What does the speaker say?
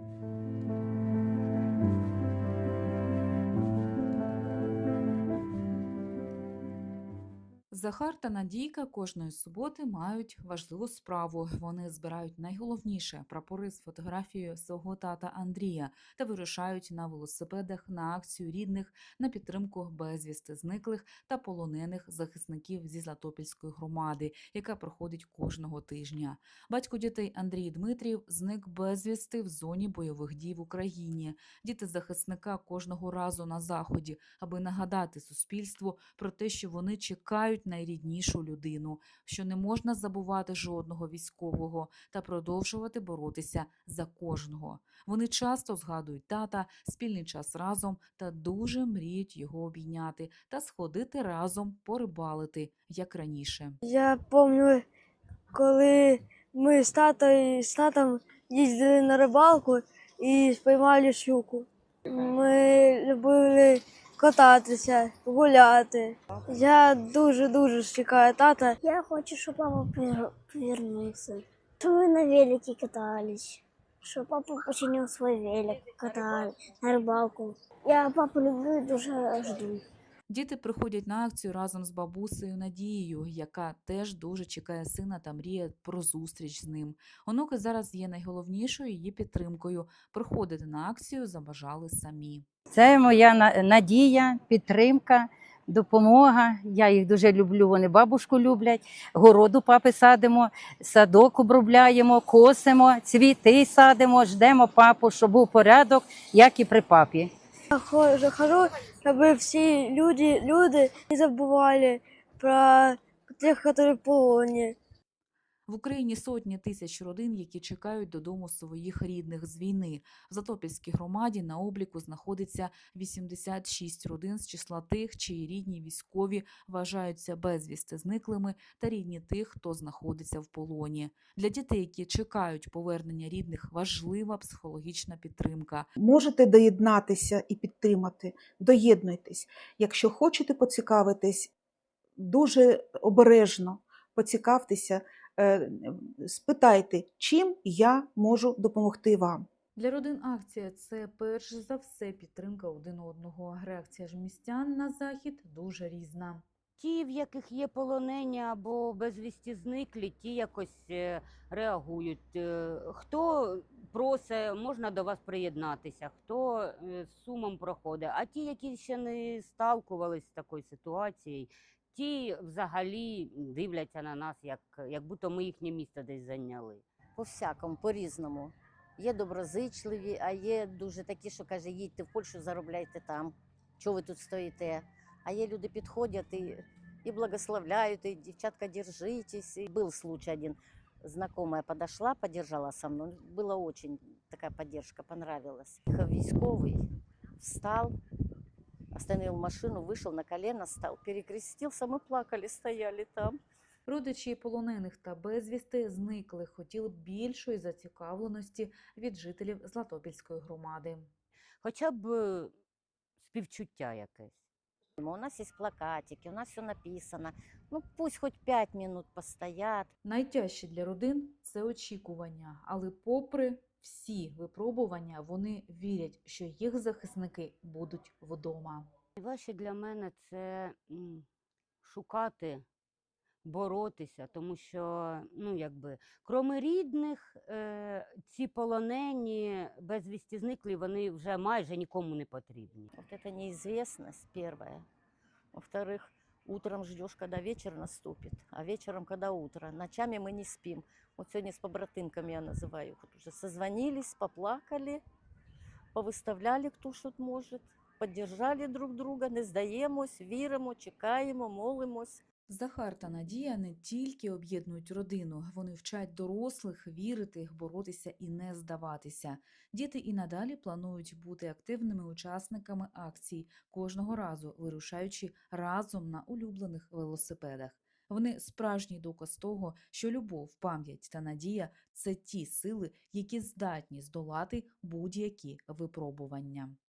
Thank you. Захар та Надійка кожної суботи мають важливу справу. Вони збирають найголовніше прапори з фотографією свого тата Андрія та вирушають на велосипедах на акцію рідних на підтримку безвісти зниклих та полонених захисників зі Златопільської громади, яка проходить кожного тижня. Батько дітей Андрій Дмитрів зник безвісти в зоні бойових дій в Україні. Діти захисника кожного разу на заході, аби нагадати суспільству про те, що вони чекають найріднішу людину, що не можна забувати жодного військового та продовжувати боротися за кожного. Вони часто згадують тата, спільний час разом та дуже мріють його обійняти та сходити разом порибалити, як раніше. Я пам'ятаю, коли ми з татом, з татом їздили на рибалку і спіймали щуку. Ми любили кататися, гуляти. Я дуже-дуже чекаю тата. Я хочу, щоб папа повер- повернувся. Щоб ми на великі катались. Щоб папа починив свій велик, катали на рибалку. Я папу люблю і дуже жду. Діти приходять на акцію разом з бабусею Надією, яка теж дуже чекає сина та мріє про зустріч з ним. Онуки зараз є найголовнішою її підтримкою. Приходити на акцію забажали самі. Це моя на- надія, підтримка, допомога. Я їх дуже люблю. Вони бабушку люблять. Городу папи садимо, садок обробляємо, косимо, цвіти садимо, ждемо папу, щоб був порядок, як і при папі. Я хожу, хожу, щоб всі люди, люди не забували про тих, які в полоні. В Україні сотні тисяч родин, які чекають додому своїх рідних з війни. В Затопільській громаді на обліку знаходиться 86 родин з числа тих, чиї рідні військові вважаються безвісти зниклими, та рідні тих, хто знаходиться в полоні. Для дітей, які чекають повернення рідних, важлива психологічна підтримка. Можете доєднатися і підтримати, доєднуйтесь. Якщо хочете поцікавитись, дуже обережно поцікавтеся, спитайте, чим я можу допомогти вам. Для родин акція це перш за все підтримка один одного. Реакція ж містян на захід дуже різна. Ті, в яких є полонені або безвісті зниклі, ті якось е, реагують. Е, Хто просить, можна до вас приєднатися, хто е, з сумом проходить. А ті, які ще не сталкувалися з такою ситуацією, ті взагалі дивляться на нас, як, як будто ми їхнє місце десь зайняли. по всякому, по-різному. Є доброзичливі, а є дуже такі, що каже, їдьте в Польщу, заробляйте там. Чого ви тут стоїте? А є люди підходять і, і благословляють, і дівчатка, держитесь. І був случай один. Знакомая подошла, поддержала со мной. Была очень такая поддержка, понравилась. Військовий встал, остановил машину, вышел на колено, стал, перекрестился, мы плакали, стояли там. Родичі полонених та безвісти зниклих хотіли більшої зацікавленості від жителів Златопільської громади. Хоча б е, співчуття якесь. У нас есть плакатики, у нас все написано. Ну пусть хоть пять минут постоят. Найтяжче для родин це очікування, але попри всі випробування, вони вірять, що їх захисники будуть вдома. Найважче для мене це шукати, боротися, тому що, ну, якби, кроме рідних, е, ці полонені, безвісті зниклі, вони вже майже нікому не потрібні. Вот это неизвестность первая. Во-вторых, утром ждешь, когда вечер наступит, а вечером, когда утро. Ночами мы не спим. Вот сегодня с побратымками я называю. Вот уже созвонились, поплакали, повиставляли, хто що может, поддержали друг друга, не здаємось, віримо, чекаємо, молимось. Захар та Надія не тільки об'єднують родину, вони вчать дорослих вірити, боротися і не здаватися. Діти і надалі планують бути активними учасниками акцій, кожного разу вирушаючи разом на улюблених велосипедах. Вони справжній доказ того, що любов, пам'ять та надія це ті сили, які здатні здолати будь-які випробування.